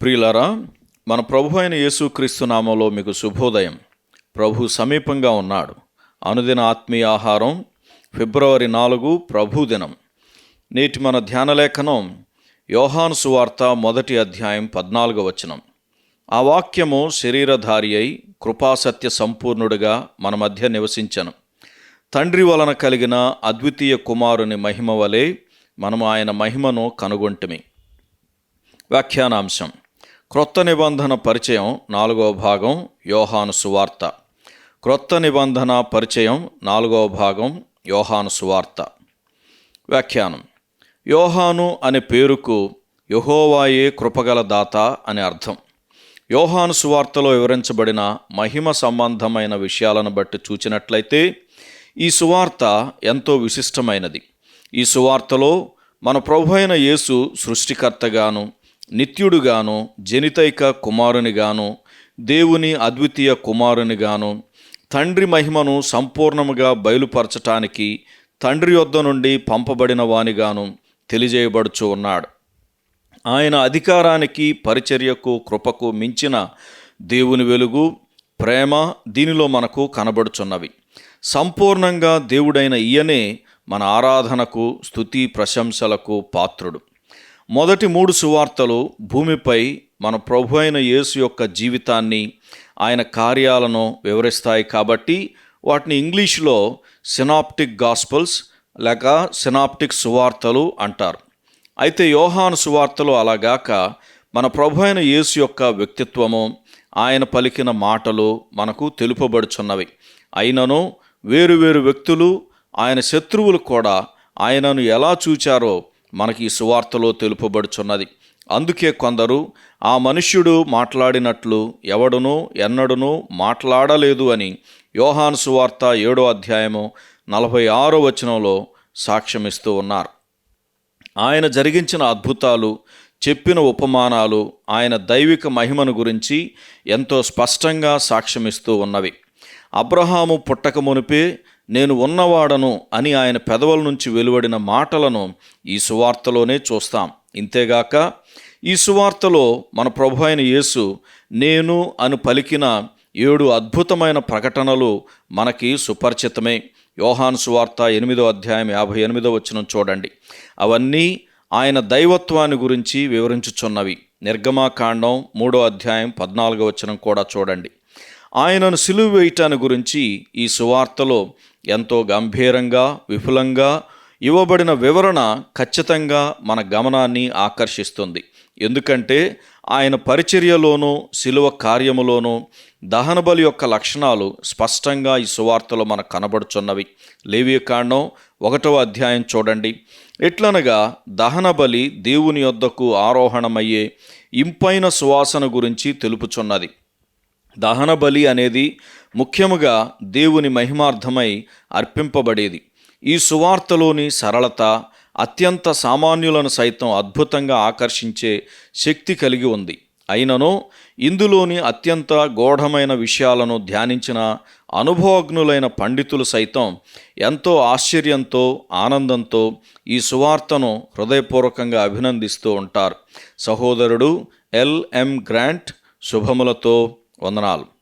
ప్రియులారా మన ప్రభు అయిన యేసుక్రీస్తు నామంలో మీకు శుభోదయం. ప్రభు సమీపంగా ఉన్నాడు. అనుదిన ఆత్మీయ ఆహారం ఫిబ్రవరి నాలుగు ప్రభు దినం. నేటి మన ధ్యానలేఖనం యోహాను సువార్త మొదటి అధ్యాయం పద్నాలుగో వచనం. ఆ వాక్యము శరీరధారి అయి కృపాసత్య సంపూర్ణుడిగా మన మధ్య నివసించను. తండ్రి వలన కలిగిన అద్వితీయ కుమారుని మహిమ వలె మనము ఆయన మహిమను కనుగొంటిమి. వ్యాఖ్యానాంశం. క్రొత్త నిబంధన పరిచయం నాలుగవ భాగం యోహాను సువార్త. క్రొత్త నిబంధన పరిచయం నాలుగవ భాగం యోహాను సువార్త. వ్యాఖ్యానం. యోహాను అనే పేరుకు యహోవాయే కృపగల దాత అని అర్థం. యోహాను సువార్తలో వివరించబడిన మహిమ సంబంధమైన విషయాలను బట్టి చూచినట్లయితే ఈ సువార్త ఎంతో విశిష్టమైనది. ఈ సువార్తలో మన ప్రభు అయిన యేసు సృష్టికర్తగాను నిత్యుడుగాను జనితైక కుమారునిగాను దేవుని అద్వితీయ కుమారునిగాను తండ్రి మహిమను సంపూర్ణముగా బయలుపరచటానికి తండ్రి యొద్ద నుండి పంపబడిన వానిగాను తెలియజేయబడుచు ఉన్నాడు. ఆయన అధికారానికి పరిచర్యకు కృపకు మించిన దేవుని వెలుగు ప్రేమ దీనిలో మనకు కనబడుచున్నవి. సంపూర్ణంగా దేవుడైన ఈయనే మన ఆరాధనకు స్థుతి ప్రశంసలకు పాత్రుడు. మొదటి మూడు సువార్తలు భూమిపై మన ప్రభు అయిన యేసు యొక్క జీవితాన్ని ఆయన కార్యాలను వివరిస్తాయి కాబట్టి వాటిని ఇంగ్లీష్లో సినాప్టిక్ గాస్పల్స్ లేక సినాప్టిక్ సువార్తలు అంటారు. అయితే యోహాను సువార్తలు అలాగాక మన ప్రభు అయిన యేసు యొక్క వ్యక్తిత్వము ఆయన పలికిన మాటలు మనకు తెలుపబడుచున్నవి. అయినను వేరువేరు వ్యక్తులు ఆయన శత్రువులు కూడా ఆయనను ఎలా చూచారో మనకి ఈ సువార్తలో తెలుపబడుచున్నది. అందుకే కొందరు ఆ మనుష్యుడు మాట్లాడినట్లు ఎవడునూ ఎన్నడునూ మాట్లాడలేదు అని యోహాను సువార్త ఏడో అధ్యాయము నలభై ఆరో వచనంలో సాక్ష్యమిస్తూ ఉన్నారు. ఆయన జరిగించిన అద్భుతాలు చెప్పిన ఉపమానాలు ఆయన దైవిక మహిమను గురించి ఎంతో స్పష్టంగా సాక్ష్యమిస్తూ ఉన్నవి. అబ్రహాము పుట్టక మునిపే నేను ఉన్నవాడను అని ఆయన పెదవుల నుంచి వెలువడిన మాటలను ఈ సువార్తలోనే చూస్తాం. ఇంతేగాక ఈ సువార్తలో మన ప్రభు అయిన యేసు నేను అని పలికిన ఏడు అద్భుతమైన ప్రకటనలు మనకి సుపరిచితమే. యోహాను సువార్త ఎనిమిదో అధ్యాయం యాభై ఎనిమిదో వచనం చూడండి. అవన్నీ ఆయన దైవత్వాన్ని గురించి వివరించుచున్నవి. నిర్గమాకాండం మూడో అధ్యాయం పద్నాలుగో వచనం కూడా చూడండి. ఆయనను సిలువ వేయటాన్ని గురించి ఈ సువార్తలో ఎంతో గంభీరంగా విపులంగా ఇవ్వబడిన వివరణ ఖచ్చితంగా మన గమనాన్ని ఆకర్షిస్తుంది. ఎందుకంటే ఆయన పరిచర్యలోనూ శిలువ కార్యములోనూ దహనబలి యొక్క లక్షణాలు స్పష్టంగా ఈ సువార్తలో మనకు కనబడుచున్నవి. లేవియకాండం ఒకటవ అధ్యాయం చూడండి. ఎట్లనగా దహనబలి దేవుని యొద్దకు ఆరోహణమయ్యే ఇంపైన సువాసన గురించి తెలుపుచున్నది. దహన బలి అనేది ముఖ్యముగా దేవుని మహిమార్థమై అర్పింపబడేది. ఈ సువార్తలోని సరళత అత్యంత సామాన్యులను సైతం అద్భుతంగా ఆకర్షించే శక్తి కలిగి ఉంది. అయినను ఇందులోని అత్యంత గోఢమైన విషయాలను ధ్యానించిన అనుభవజ్ఞులైన పండితులు సైతం ఎంతో ఆశ్చర్యంతో ఆనందంతో ఈ సువార్తను హృదయపూర్వకంగా అభినందిస్తూ ఉంటారు. సహోదరుడు ఎల్ఎం గ్రాంట్ శుభములతో వందనాలు.